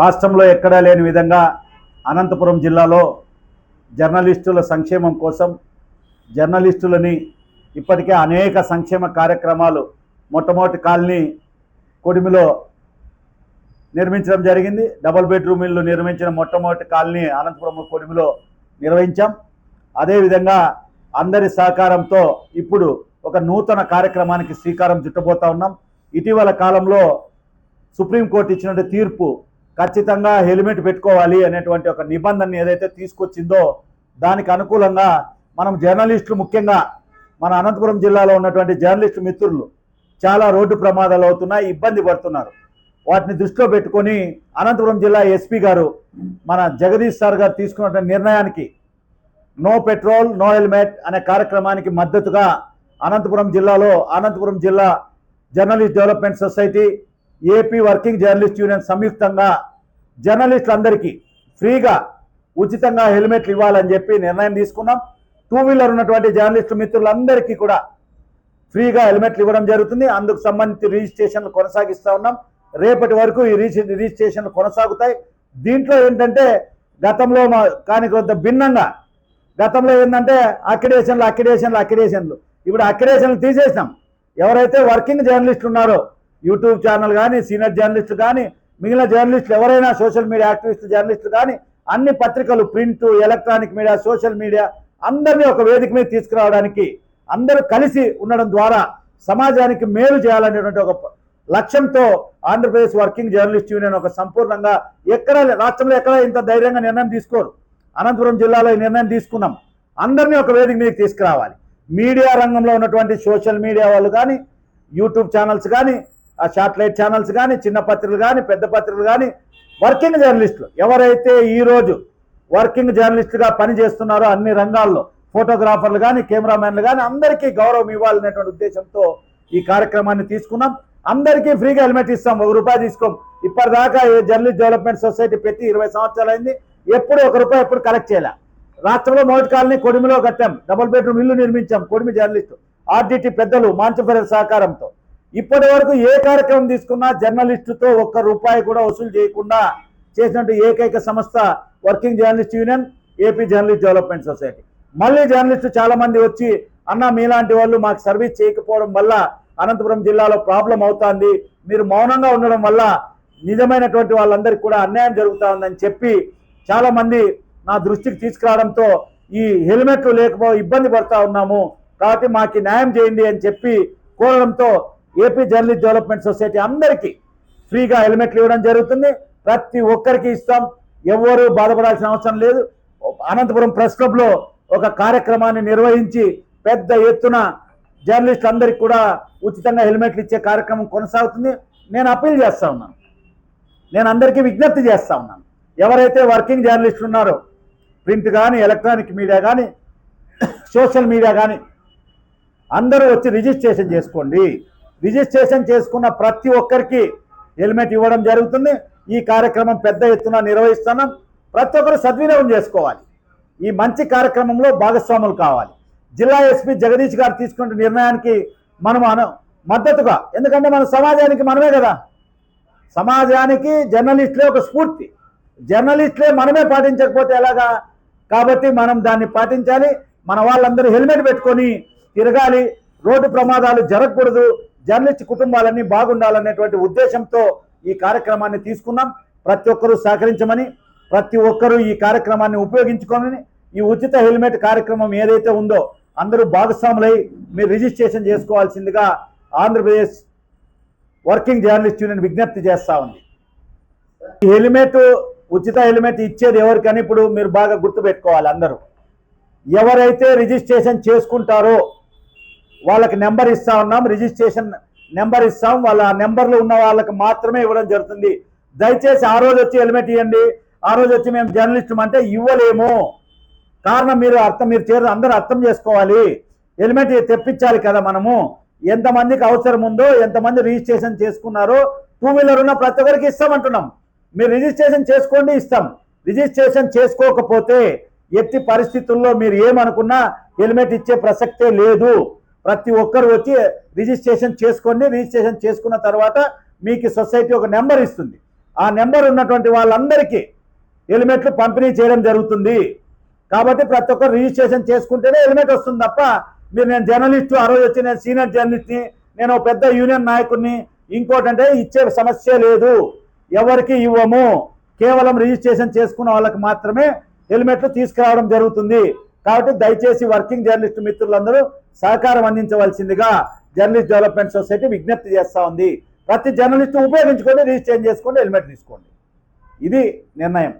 రాష్ట్రంలో ఎక్కడా లేని విధంగా అనంతపురం జిల్లాలో జర్నలిస్టుల సంక్షేమం కోసం జర్నలిస్టులని ఇప్పటికే అనేక సంక్షేమ కార్యక్రమాలు మొట్టమొదటి కాలనీ కొడిమిలో నిర్మించడం జరిగింది. డబుల్ బెడ్రూమ్ ఇల్లు నిర్మించిన మొట్టమొదటి కాలనీ అనంతపురం కొడిమిలో నిర్వహించాం. అదేవిధంగా అందరి సహకారంతో ఇప్పుడు ఒక నూతన కార్యక్రమానికి శ్రీకారం చుట్టబోతా ఉన్నాం. ఇటీవల కాలంలో సుప్రీంకోర్టు ఇచ్చినటువంటి తీర్పు ఖచ్చితంగా హెల్మెట్ పెట్టుకోవాలి అనేటువంటి ఒక నిబంధన ఏదైతే తీసుకొచ్చిందో దానికి అనుకూలంగా మనం జర్నలిస్టులు ముఖ్యంగా మన అనంతపురం జిల్లాలో ఉన్నటువంటి జర్నలిస్టు మిత్రులు చాలా రోడ్డు ప్రమాదాలు అవుతున్నాయి ఇబ్బంది పడుతున్నారు. వాటిని దృష్టిలో పెట్టుకొని అనంతపురం జిల్లా ఎస్పీ గారు మన జగదీష్ సార్ గారు తీసుకున్నటువంటి నిర్ణయానికి నో పెట్రోల్ నో హెల్మెట్ అనే కార్యక్రమానికి మద్దతుగా అనంతపురం జిల్లాలో అనంతపురం జిల్లా journalist development society AP working journalist union సంయుక్తంగా జర్నలిస్టులందరికీ ఫ్రీగా ఉచితంగా హెల్మెట్లు ఇవ్వాలని చెప్పి నిర్ణయం తీసుకున్నాం. టూ వీలర్ ఉన్నటువంటి జర్నలిస్టు మిత్రులందరికీ కూడా ఫ్రీగా హెల్మెట్లు ఇవ్వడం జరుగుతుంది. అందుకు సంబంధించి రిజిస్ట్రేషన్లు కొనసాగిస్తూ ఉన్నాం. రేపటి వరకు ఈ రిజిస్ట్రేషన్లు కొనసాగుతాయి. దీంట్లో ఏంటంటే గతంలో మా కానీ కొంత భిన్నంగా గతంలో ఏంటంటే అక్రిడేషన్లు అక్రిడేషన్లు అక్రిడేషన్లు. ఇప్పుడు అక్రిడేషన్లు తీసేసినాం. ఎవరైతే వర్కింగ్ జర్నలిస్టులు ఉన్నారో యూట్యూబ్ ఛానల్ కానీ సీనియర్ జర్నలిస్టులు కానీ మిగిలిన జర్నలిస్టులు ఎవరైనా సోషల్ మీడియా యాక్టివిస్ట్ జర్నలిస్టులు కానీ అన్ని పత్రికలు print electronic media social media అందరినీ ఒక వేదిక మీద తీసుకురావడానికి అందరూ కలిసి ఉండడం ద్వారా సమాజానికి మేలు చేయాలనేటువంటి ఒక లక్ష్యంతో ఆంధ్రప్రదేశ్ వర్కింగ్ జర్నలిస్ట్ యూనియన్ ఒక సంపూర్ణంగా ఎక్కడ రాష్ట్రంలో ఎక్కడ ఇంత ధైర్యంగా నిర్ణయం తీసుకోరు. అనంతపురం జిల్లాలో ఈ నిర్ణయం తీసుకున్నాం. అందరినీ ఒక వేదిక మీదకి తీసుకురావాలి. మీడియా రంగంలో ఉన్నటువంటి సోషల్ మీడియా వాళ్ళు కానీ యూట్యూబ్ ఛానల్స్ కానీ ఆ శాటిలైట్ ఛానల్స్ కానీ చిన్న పత్రికలు కానీ పెద్ద పత్రికలు కానీ వర్కింగ్ జర్నలిస్టులు ఎవరైతే ఈరోజు వర్కింగ్ జర్నలిస్టుగా పనిచేస్తున్నారో అన్ని రంగాల్లో ఫోటోగ్రాఫర్లు కానీ కెమెరామెన్లు కానీ అందరికీ గౌరవం ఇవ్వాలనేటువంటి ఉద్దేశంతో ఈ కార్యక్రమాన్ని తీసుకున్నాం. అందరికీ ఫ్రీగా హెల్మెట్ ఇస్తాం ఒక రూపాయి తీసుకోం. ఇప్పటిదాకా జర్నలిస్ట్ డెవలప్మెంట్ సొసైటీ పెట్టి ఇరవై సంవత్సరాలు అయింది. ఎప్పుడు ఒక రూపాయి ఎప్పుడు కలెక్ట్ చేయాలి. రాష్ట్రంలో మొదటి కాలనీ కొడిమిలో కట్టాం. డబుల్ బెడ్రూమ్ ఇల్లు నిర్మించాం. కొడిమి జర్నలిస్టు ఆర్డిటి పెద్దలు మాంచఫెరల్ సహకారంతో. ఇప్పటి వరకు ఏ కార్యక్రమం తీసుకున్నా జర్నలిస్టుతో ఒక్క రూపాయి కూడా వసూలు చేయకుండా చేసినట్టు ఏకైక సంస్థ working journalist union AP journalist development society. మళ్ళీ జర్నలిస్టు చాలామంది వచ్చి అన్న మీలాంటి వాళ్ళు మాకు సర్వీస్ చేయకపోవడం వల్ల అనంతపురం జిల్లాలో ప్రాబ్లం అవుతుంది. మీరు మౌనంగా ఉండడం వల్ల నిజమైనటువంటి వాళ్ళందరికీ కూడా అన్యాయం జరుగుతూ ఉందని చెప్పి చాలామంది నా దృష్టికి తీసుకురావడంతో ఈ హెల్మెట్లు లేకపో ఇబ్బంది పడతా ఉన్నాము. కాబట్టి మాకు న్యాయం చేయండి అని చెప్పి కోరడంతో ఏపీ జర్నలిస్ట్ డెవలప్మెంట్ సొసైటీ అందరికీ ఫ్రీగా హెల్మెట్లు ఇవ్వడం జరుగుతుంది. ప్రతి ఒక్కరికి ఇస్తాం. ఎవరు బాధపడాల్సిన అవసరం లేదు. అనంతపురం ప్రెస్ క్లబ్లో ఒక కార్యక్రమాన్ని నిర్వహించి పెద్ద ఎత్తున జర్నలిస్ట్ అందరికి కూడా ఉచితంగా హెల్మెట్లు ఇచ్చే కార్యక్రమం కొనసాగుతుంది. నేను అప్పీల్ చేస్తా ఉన్నాను. నేను అందరికీ విజ్ఞప్తి చేస్తా ఉన్నాను. ఎవరైతే వర్కింగ్ జర్నలిస్టులు ఉన్నారో ప్రింట్ కానీ ఎలక్ట్రానిక్ మీడియా కానీ సోషల్ మీడియా కానీ అందరూ వచ్చి రిజిస్ట్రేషన్ చేసుకోండి. రిజిస్ట్రేషన్ చేసుకున్న ప్రతి ఒక్కరికి హెల్మెట్ ఇవ్వడం జరుగుతుంది. ఈ కార్యక్రమం పెద్ద ఎత్తున నిర్వహిస్తున్నాం ప్రతి ఒక్కరు సద్వినియోగం చేసుకోవాలి. ఈ మంచి కార్యక్రమంలో భాగస్వాములు కావాలి. జిల్లా ఎస్పీ జగదీష్ గారు తీసుకున్న నిర్ణయానికి మనం మద్దతుగా ఎందుకంటే మన సమాజానికి మనమే కదా. సమాజానికి జర్నలిస్టులే ఒక స్ఫూర్తి. జర్నలిస్టులే మనమే పాటించకపోతే ఎలాగా? కాబట్టి మనం దాన్ని పాటించాలి. మన వాళ్ళందరూ హెల్మెట్ పెట్టుకొని తిరగాలి. రోడ్డు ప్రమాదాలు జరగకూడదు. జర్నలిస్ట్ కుటుంబాలన్నీ బాగుండాలనేటువంటి ఉద్దేశంతో ఈ కార్యక్రమాన్ని తీసుకున్నాం. ప్రతి ఒక్కరూ సహకరించమని ప్రతి ఒక్కరూ ఈ కార్యక్రమాన్ని ఉపయోగించుకోమని ఈ ఉచిత హెల్మెట్ కార్యక్రమం ఏదైతే ఉందో అందరూ భాగస్వాములై మీరు రిజిస్ట్రేషన్ చేసుకోవాల్సిందిగా ఆంధ్రప్రదేశ్ వర్కింగ్ జర్నలిస్ట్ యూనియన్ విజ్ఞప్తి చేస్తూ ఉంది. ఈ హెల్మెట్ ఉచిత హెల్మెట్ ఇచ్చేది ఎవరికని ఇప్పుడు మీరు బాగా గుర్తుపెట్టుకోవాలి అందరూ. ఎవరైతే రిజిస్ట్రేషన్ చేసుకుంటారో వాళ్ళకి నెంబర్ ఇస్తా ఉన్నాం రిజిస్ట్రేషన్ నెంబర్ ఇస్తాం వాళ్ళ నెంబర్లు ఉన్న వాళ్ళకి మాత్రమే ఇవ్వడం జరుగుతుంది. దయచేసి ఆ రోజు వచ్చి హెల్మెట్ ఇవ్వండి ఆ రోజు వచ్చి మేము జర్నలిస్ట్ అంటే ఇవ్వలేము. కారణం మీరు అర్థం మీరు చేరు అందరూ అర్థం చేసుకోవాలి. హెల్మెట్ తెప్పించాలి కదా మనము. ఎంతమందికి అవసరం ఉందో ఎంతమంది రిజిస్ట్రేషన్ చేసుకున్నారో టూ వీలర్ ఉన్న ప్రతి ఒక్కరికి ఇస్తామంటున్నాం మీరు రిజిస్ట్రేషన్ చేసుకోండి ఇస్తాం. రిజిస్ట్రేషన్ చేసుకోకపోతే ఎట్టి పరిస్థితుల్లో మీరు ఏమనుకున్నా హెల్మెట్ ఇచ్చే ప్రసక్తే లేదు. ప్రతి ఒక్కరు వచ్చి రిజిస్ట్రేషన్ చేసుకోండి రిజిస్ట్రేషన్ చేసుకున్న తర్వాత మీకు సొసైటీ ఒక నెంబర్ ఇస్తుంది. ఆ నెంబర్ ఉన్నటువంటి వాళ్ళందరికీ హెల్మెట్లు పంపిణీ చేయడం జరుగుతుంది. కాబట్టి ప్రతి ఒక్కరు రిజిస్ట్రేషన్ చేసుకుంటేనే హెల్మెట్ వస్తుంది తప్ప మీరు నేను జర్నలిస్టు ఆ రోజు వచ్చి నేను సీనియర్ జర్నలిస్ట్ని నేను ఒక పెద్ద యూనియన్ నాయకుడిని ఇంకోటంటే ఇచ్చే సమస్య లేదు. ఎవరికి ఇవ్వము. కేవలం రిజిస్ట్రేషన్ చేసుకున్న వాళ్ళకి మాత్రమే హెల్మెట్లు తీసుకురావడం జరుగుతుంది. కాబట్టి దయచేసి వర్కింగ్ జర్నలిస్ట్ మిత్రులందరూ సహకారం అందించవలసిందిగా జర్నలిస్ట్ డెవలప్మెంట్ సొసైటీ విజ్ఞప్తి చేస్తూ ఉంది. ప్రతి జర్నలిస్టు ఉపయోగించుకొని రిజిస్ట్రేషన్ చేసుకోండి హెల్మెట్ తీసుకోండి. ఇది నిర్ణయం.